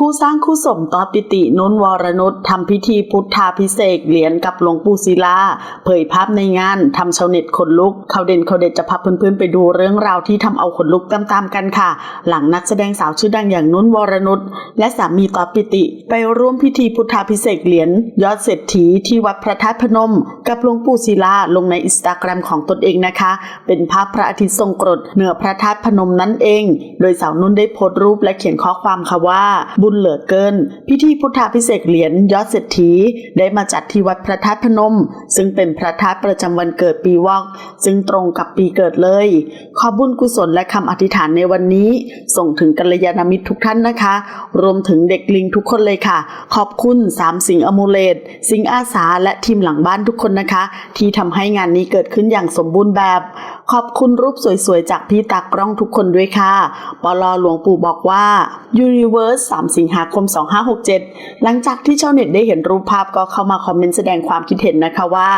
คู่สร้างคู่สมตอปิตินุนวรนุชทำพิธีพุทธาพิเศษเหรียญกับหลวงปู่ศิลา เผยภาพในงานทำชาวเน็ตขนลุกเขาเด่นเขาเด็ดจะพาเพื่อนๆไปดูเรื่องราวที่ทำเอาขนลุกตามๆกันค่ะ หลังนักแสดงสาวชื่อดังอย่างนุนวรนุชและสามีตอปิติ ไปร่วมพิธีพุทธาพิเศษเหรียญยอดเศรษฐีที่วัดพระธาตุพนม กับหลวงปู่ศิลาลงในอินสตาแกรมของตนเองนะคะ เป็นภาพพระอาทิตย์ทรงกรดเหนือพระธาตุพนมนั่นเอง โดยสาวนุ่นได้โพสต์รูปและเขียนข้อความค่ะว่าบุญเหลือเกิน พิธีพุทธาพิเศษเหรียญยอดเศรษฐีได้มาจัดที่วัดพระธาตุพนม ซึ่งเป็นพระธาตุประจำวันเกิดปีวอก ซึ่งตรงกับปีเกิดเลย ขอบุญกุศลและคำอธิษฐานในวันนี้ ส่งถึงกัลยาณมิตรทุกท่านนะคะ รวมถึงเด็กลิงทุกคนเลยค่ะ ขอบคุณสามสิงอมูเลตสิงอาสาและทีมหลังบ้านทุกคนนะคะ ที่ทำให้งานนี้เกิดขึ้นอย่างสมบูรณ์แบบ ขอบคุณรูปสวยๆ จากพี่ตากล้องทุกคนด้วยค่ะ ปลอหลวงปู่บอกว่า Universe 3 สิงหาคม 2567 หลังจากที่ชาวเน็ตได้เห็นรูปภาพก็เข้ามาคอมเมนต์แสดงความคิดเห็นนะคะว่า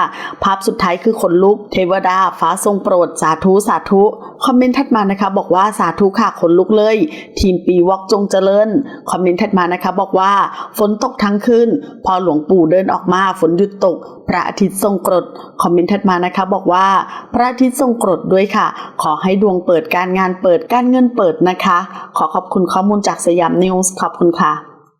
ภาพสุดท้ายคือขนลุกเทวดา ฟ้าทรงโปรด สาธุ สาธุ คอมเมนต์ถัดมานะคะบอกว่าสาธุค่ะขนลุกเลย ทีมปีวอกจงเจริญ คอมเมนต์ถัดมานะคะบอกว่าฝนตกทั้งคืนพอหลวงปู่เดินออกมาฝนหยุดตก พระอาทิตย์ทรงกรด คอมเมนต์ถัดมานะคะบอกว่าพระอาทิตย์ทรงกรดดด้วยค่ะ ขอให้ดวงเปิดการงานเปิดการเงินเปิดนะคะ ขอขอบคุณข้อมูลจากสยามนิวส์ขอบคุณค่ะ